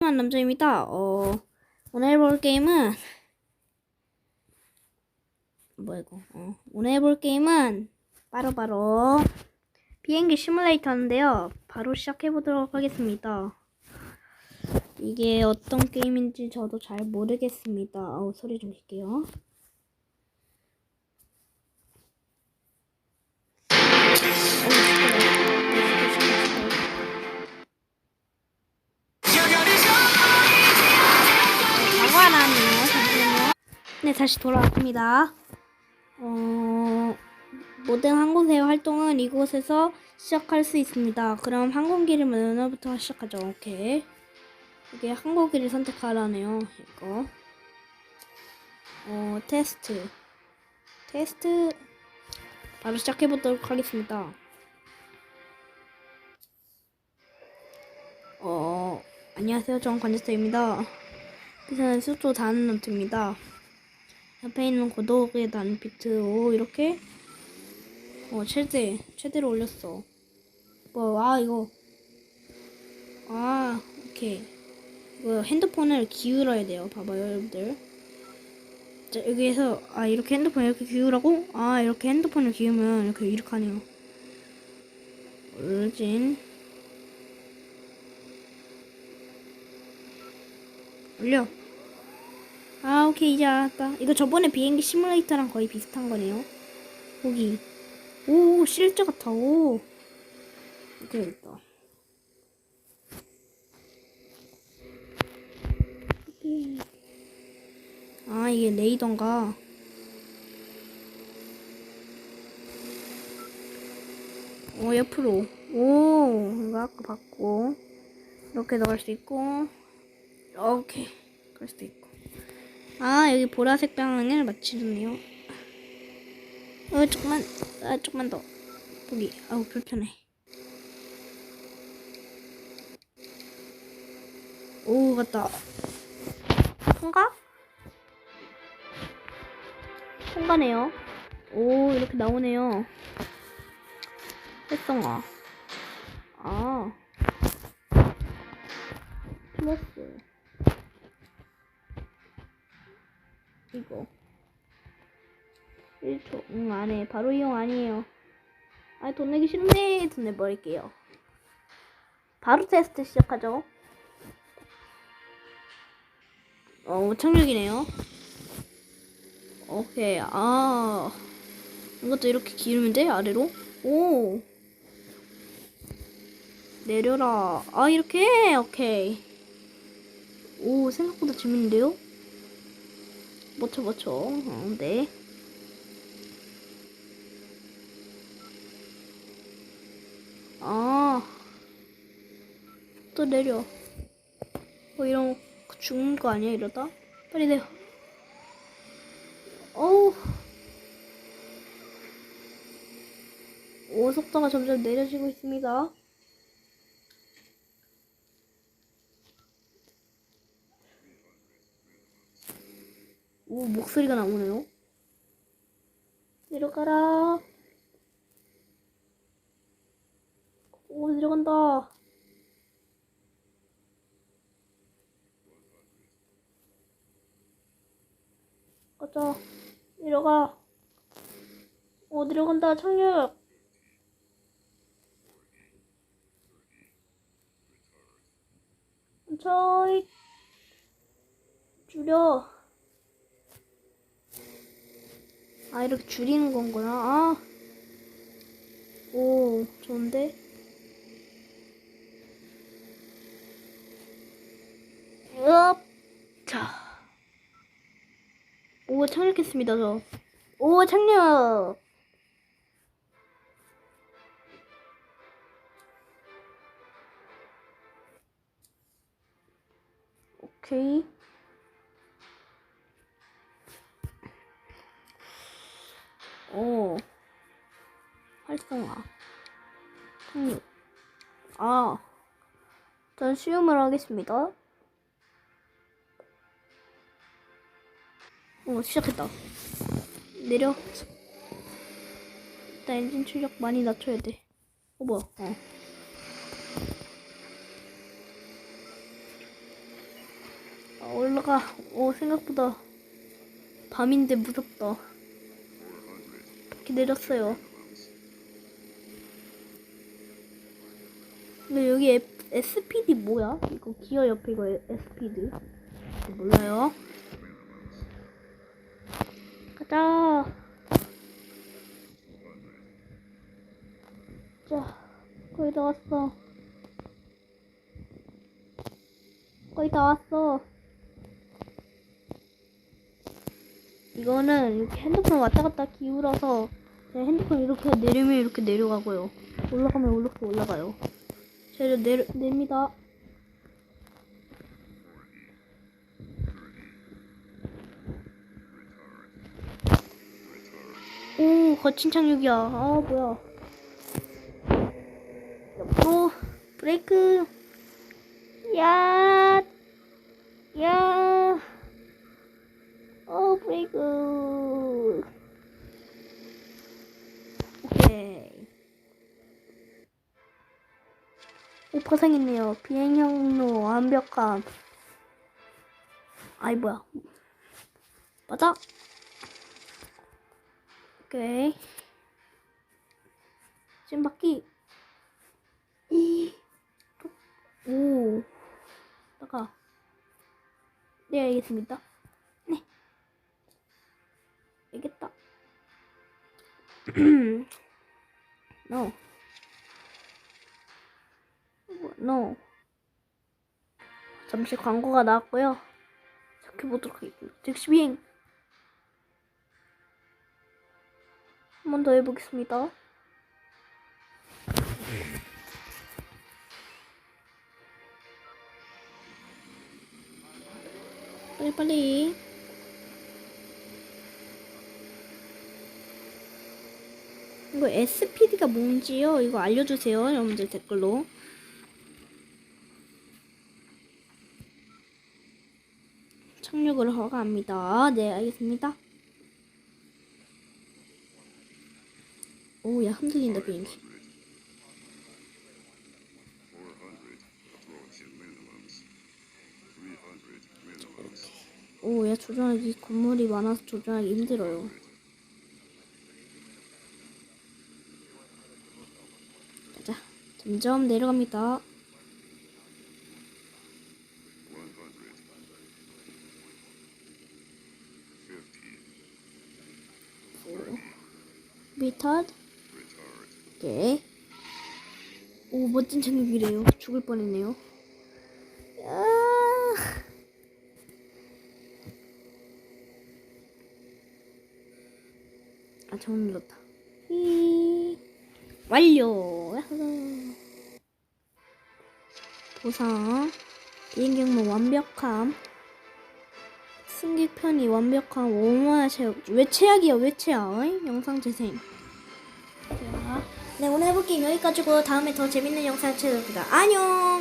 한 남자입니다. 어, 오늘 해볼 게임은 뭐야 이거? 어, 오늘 해볼 게임은 바로 바로 비행기 시뮬레이터인데요. 바로 시작해 보도록 하겠습니다. 이게 어떤 게임인지 저도 잘 모르겠습니다. 어, 소리 좀 킬게요. 사과라네요. 잠시만요. 네, 다시 돌아왔습니다. 어, 모든 항공사의 활동은 이곳에서 시작할 수 있습니다. 그럼 항공기를 면허부터 시작하죠. 오케이. 이게 항공기를 선택하라네요. 이거. 어, 테스트. 테스트. 바로 시작해보도록 하겠습니다. 어, 안녕하세요. 전 관제스입니다. 기사는 수조 다는 노트입니다. 옆에 있는 고독에 단 비트, 오, 이렇게. 어, 최대, 최대로 올렸어. 뭐, 아, 이거. 아, 오케이. 이거 핸드폰을 기울여야 돼요. 봐봐요, 여러분들. 자, 여기에서, 아, 이렇게 핸드폰 이렇게 기울라고? 아, 이렇게 핸드폰을 기우면 이렇게, 이렇게 하네요. 올진. 올려. 아, 오케이, 이제 알았다. 이거 저번에 비행기 시뮬레이터랑 거의 비슷한 거네요. 보기. 오, 실제 같아, 오. 이렇게 됐다. 아, 이게 레이더인가? 오, 옆으로. 오, 이거 아까 봤고. 이렇게 넣을 수 있고. 이렇게. 그럴 수도 있고. 아, 여기 보라색 방향을 맞추네요. 어, 조금만, 아, 조금만 더. 보기. 아우, 불편해. 오, 맞다. 통과? 통과네요. 오, 이렇게 나오네요. 했성아. 아. 플러스. 이거. 1초 응 안해 바로 이용 아니에요. 아돈 내기 싫은데 돈 내버릴게요. 바로 테스트 시작하죠. 어 착륙이네요. 오케이. 아 이것도 이렇게 기르면 돼? 아래로? 오. 내려라. 아 이렇게 오케이. 오 생각보다 재밌는데요 멋져 멋져 어, 네 아, 또 내려. 뭐 이런 거 죽는 거 아니야 이러다? 빨리 내려. 어우. 오, 속도가 점점 내려지고 있습니다. 오, 목소리가 나오네요. 내려가라. 오, 내려간다. 가자. 내려가. 오, 내려간다. 착륙. 천천히. 줄여. 아, 이렇게 줄이는 건구나. 아. 오, 좋은데? 으업. 자. 오, 착륙했습니다, 저. 오, 착륙! 오케이. 활성화. 착륙. 아. 전 시음을 하겠습니다. 어, 시작했다. 내려. 일단 엔진 출력 많이 낮춰야 돼. 어, 뭐야. 어. 올라가. 오, 생각보다 밤인데 무섭다. 이렇게 내렸어요. 근데 여기 F, SPD 뭐야? 이거 기어 옆에 이거 SPD. 몰라요. 가자. 자, 거의 다 왔어. 거의 다 왔어. 이거는 이렇게 핸드폰 왔다 갔다 기울어서 제 핸드폰 이렇게 내리면 이렇게 내려가고요. 올라가면 이렇게 올라가요. 제가 내려, 냅니다. 오, 거친 착륙이야. 아, 뭐야. 옆으로, 브레이크. 야, 야. 어, 브레이크. 포상했네요. 비행 경로 완벽함. 아이, 뭐야. 맞아. 오케이. 지금 바퀴. 이. 오. 나가. 네, 알겠습니다. 네. 알겠다. no. No. 잠시 광고가 나왔고요. 시작해보도록 하겠습니다. 즉시 비행. 한 번 더 해보겠습니다. 빨리 빨리. 이거 SPD가 뭔지요? 이거 알려주세요, 여러분들 댓글로. 착륙을 허가합니다. 네, 알겠습니다. 오, 야, 흔들린다, 비행기. 오, 야, 조종하기, 건물이 많아서 조종하기 힘들어요. 자, 점점 내려갑니다. 리타드 오케이 오 멋진 착륙이래요. 죽을 뻔했네요. 아, 아 잘못 눌렀다. 히 완료. 야호. 보상. 비행 경로 완벽함. 승객 편의 완벽함 오모나 체육 왜 최악이야? 왜 최악? 어이? 영상 재생. 자, 네 오늘 해볼 게임 여기까지고 다음에 더 재밌는 영상 찾아옵니다. 안녕